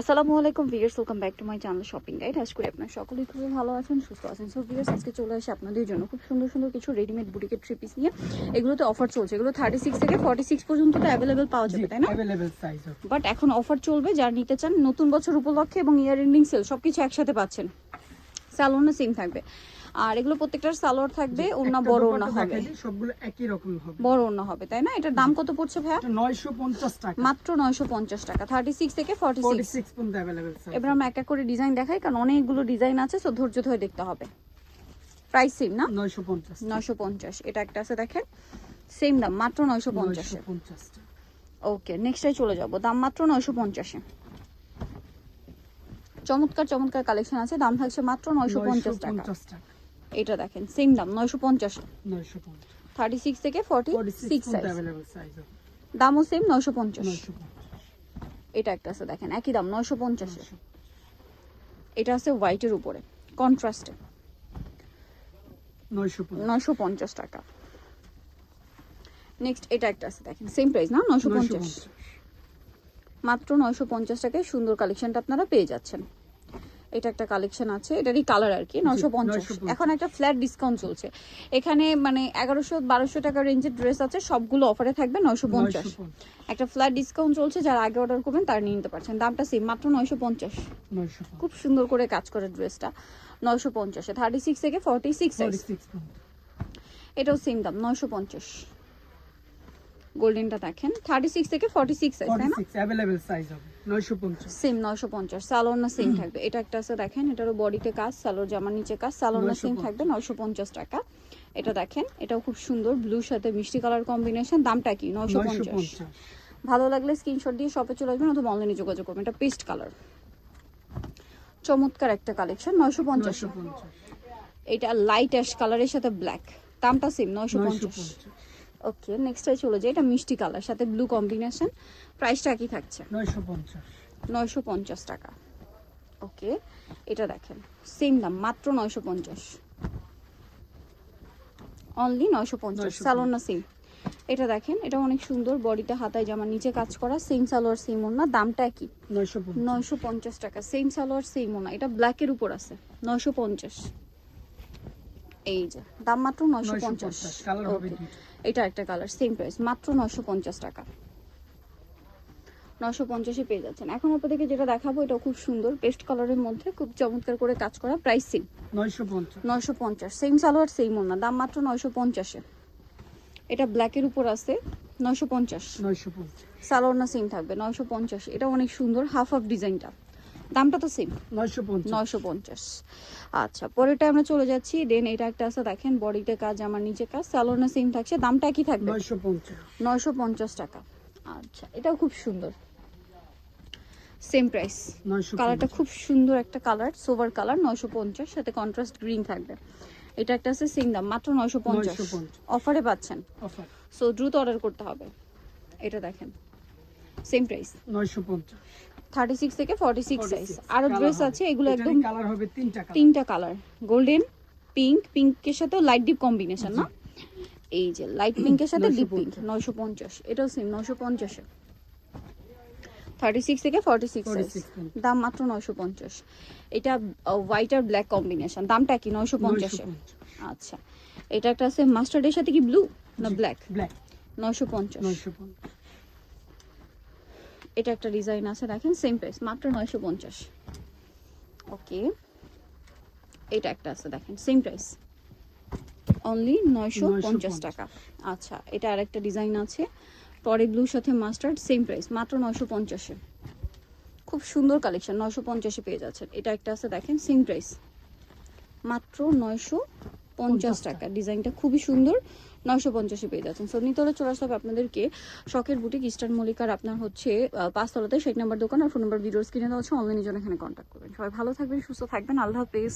আসসালামু আলাইকুম viewers welcome back to my channel shopping guide. আজ করি আপনার সকলেই খুবই ভালো আছেন সুস্থ আছেন। সো ভিয়ার্স আজকে চলে আসে আপনাদের জন্য খুব সুন্দর সুন্দর কিছু রেডিমেড বুটিকের থ্রি পিস নিয়ে। এগুলোতে অফার চলছে। এগুলো থার্টি সিক্স থেকে ফর্টি সিক্স পর্যন্ত তো অ্যাভেলেবেল পাওয়া যাবে তাই না? বাট এখন অফার চলবে যারা নিতে চান নতুন বছর উপলক্ষে এবং ইয়ার এন্ডিং সেল সব কিছু একসাথে পাচ্ছেন। স্যালোনা সেম থাকবে। আর এগুলো প্রত্যেকটার সালোয়ার থাকবে ওনা বড় ওনা হবে। সবগুলো একই রকম হবে। বড় ওনা হবে তাই না? এটার দাম কত পড়ছে ভাইয়া? 950 টাকা। মাত্র নয়শো পঞ্চাশ টাকা থার্টি সিক্স থেকে ফর্টি সিক্স 46 পর্যন্ত সাইজ এবার আমরা এক এক করে ডিজাইন দেখাই কারণ অনেকগুলো ডিজাইন আছে সো ধৈর্য ধরে দেখতে হবে। প্রাইস সেম না? 950 নয়শো পঞ্চাশ এটা একটা আছে দেখেন। সেম দাম মাত্র নয়শো পঞ্চাশে। 950 টাকা। ওকে নেক্সটে চলে যাব দাম মাত্র নয়শো পঞ্চাশে। চমৎকার চমৎকার কালেকশন আছে। দাম থাকছে মাত্র নয়শো পঞ্চাশ টাকা। এটা দেখেন সেম দাম নয়শো পঞ্চাশ। থার্টি সিক্স থেকে ফর্টি সিক্স সাইজ দামও সেম নয়শো পঞ্চাশ। এটা একটা আছে দেখেন একই দাম নয়শো পঞ্চাশে। এটা আছে হোয়াইটের উপরে কন্ট্রাস্টে 950 নয়শো পঞ্চাশ টাকা। নেক্সট এটা একটা আছে দেখেন সেম প্রাইস না? নয়শো পঞ্চাশ। মাত্র নয়শো পঞ্চাশ টাকায় সুন্দর কালেকশনটা আপনারা পেয়ে যাচ্ছেন। এটা একটা কালেকশন আছে এটারই কালার আর কি নয়শো পঞ্চাশ। এখন একটা ফ্ল্যাট ডিসকাউন্ট চলছে। এখানে মানে এগারোশো বারোশো টাকা রেঞ্জের ড্রেস আছে সবগুলো অফারে থাকবে নয়শো পঞ্চাশ। একটা ফ্ল্যাট ডিসকাউন্ট চলছে যারা আগে অর্ডার করবেন তারা নিয়ে নিতে পারছেন। দামটা সেম মাত্র নয়শো পঞ্চাশ। খুব সুন্দর করে কাজ করে ড্রেসটা নয়শো পঞ্চাশে। থার্টি সিক্স থেকে ফর্টি সিক্স সাইজ 46 পর্যন্ত। এটাও সেম দাম নয়শো পঞ্চাশ। গোল্ডেনটা দেখেন। থার্টি সিক্স থেকে ফর্টি সিক্স সাইজ তাই না? 46 অ্যাভেলেবল সাইজ হবে 950 সেম নয়শো পঞ্চাশ। সালোয়ার না সেম থাকবে। এটা একটা আছে দেখেন এটারও বডিতে কাজ সালোয়ার জামার নিচে কাজ সালোয়ার না সেম থাকবে নয়শো পঞ্চাশ টাকা। এটা দেখেন এটাও খুব সুন্দর ব্লুর সাথে মিষ্টি কালার কম্বিনেশন দামটা কি? নয়শো পঞ্চাশ। 950 ভালো লাগলে স্ক্রিনশট দিয়ে শপে চলে আসবেন অথবা অনলাইনে যোগাযোগ করবেন। এটা পেস্ট কালার চমৎকার একটা কালেকশন নয়শো পঞ্চাশ। 950 এটা লাইট অ্যাশ কালারের সাথে ব্ল্যাক দামটা সেম নয়শো পঞ্চাশ। 950 ওকে নেক্সটে চলে যায় এটা মিষ্টি কালার সাথে ব্লু কম্বিনেশন প্রাইসটা কি থাকছে? 950 নয়শো পঞ্চাশ টাকা। ওকে এটা দেখেন। সেম দাম মাত্র নয়শো পঞ্চাশ। অনলি নয়শো পঞ্চাশ 950 সালোয়ার না সেম এটা দেখেন এটা অনেক সুন্দর বডিতে হাতায় জামার নিচে কাজ করা সেম সালোয়ার সেম ওনা দামটা কি 950 নয়শো পঞ্চাশ টাকা সেম সালোয়ার সেম ওনা এটা ব্ল্যাকের উপর আছে নয়শো পঞ্চাশ। এই যে দাম মাত্র নয়শো পঞ্চাশ। 950 কালার হবে দুইটা। এটা একটা কালার সেম প্রাইস মাত্র নয়শো পঞ্চাশ টাকা। নয়শো পঞ্চাশে পেয়ে যাচ্ছেন। এখন আপনাদেরকে যেটা দেখাবো এটা খুব সুন্দর পেস্ট কালারের মধ্যে খুব চমৎকার করে কাজ করা প্রাইস সেম 950 নয়শো পঞ্চাশ সেম সালোয়ার সেম ওনা দাম মাত্র নয়শো পঞ্চাশে। এটা ব্ল্যাকের উপর আছে নয়শো পঞ্চাশ। 950 সালোয়ার না সেম থাকবে নয়শো পঞ্চাশ। এটা অনেক সুন্দর হাফ হাফ ডিজাইনটা দামটা তো সেম নয়শো পঞ্চাশ। আচ্ছা পরেরটা আমরা চলে যাচ্ছি। দেন এটা একটা আছে দেখেন বডিটা কাজ আমার নিচে কাজ স্যালোনে সেম থাকছে। দামটা একই থাকবে? নয়শো পঞ্চাশ। টাকা। আচ্ছা এটাও খুব সুন্দর। সেম প্রাইস কালারটা খুব সুন্দর একটা কালার সোভার কালার নয়শো পঞ্চাশ সাথে কন্ট্রাস্ট গ্রিন থাকবে। এটা একটা আছে সেম দাম মাত্র নয়শো পঞ্চাশ। অফারে পাচ্ছেন? সো দ্রুত অর্ডার করতে হবে। এটা দেখেন সেম প্রাইস নয়শো পঞ্চাশ। 36 থেকে 46 সাইজ আর ড্রেস আছে এগুলো একদম কালার হবে তিনটা কালার তিনটা কালার গোল্ডেন পিঙ্ক পিঙ্কের সাথে লাইট ডিপ কম্বিনেশন না? এই যে লাইট পিঙ্কের সাথে ডিপ পিঙ্ক 950 এটাও সেম 950 এ 36 থেকে 46 সাইজ দাম মাত্র 950 এটা হোয়াইট আর ব্ল্যাক কম্বিনেশন দামটা কি 950 এ আচ্ছা। এটা একটা আছে মাস্টার্ডের সাথে কি ব্লু না ব্ল্যাক ব্ল্যাক 950 950 এটা একটা ডিজাইন আছে দেখেন সেম প্রাইস মাত্র নয়শো পঞ্চাশ। ওকে এটা একটা আছে দেখেন সেম প্রাইস অনলি নয়শো পঞ্চাশ টাকা। আচ্ছা এটা আর একটা ডিজাইন আছে। পরে ব্লুর সাথে মাস্টার্ড সেম প্রাইস মাত্র নয়শো পঞ্চাশে। খুব সুন্দর কালেকশন নয়শো পঞ্চাশে পেয়ে যাচ্ছেন। এটা একটা আছে দেখেন সেম প্রাইস মাত্র নয়শো পঞ্চাশ টাকা। ডিজাইনটা খুবই সুন্দর। নয়শো পঞ্চাশে পেয়ে যাচ্ছেন। সো নিতলে চলে আসতে হবে আপনাদেরকে শখের বুটিক, ইস্টার্ন মল্লিকার আপনার হচ্ছে পাঁচতলাতে ষাট নাম্বার দোকান আর ফোন নাম্বার ভিডিওর স্ক্রিনে দেওয়া হচ্ছে অনলাইনের জন্য এখানে কন্ট্যাক্ট করবেন। সবাই ভালো থাকবেন, সুস্থ থাকবেন। আল্লাহ হাফেজ।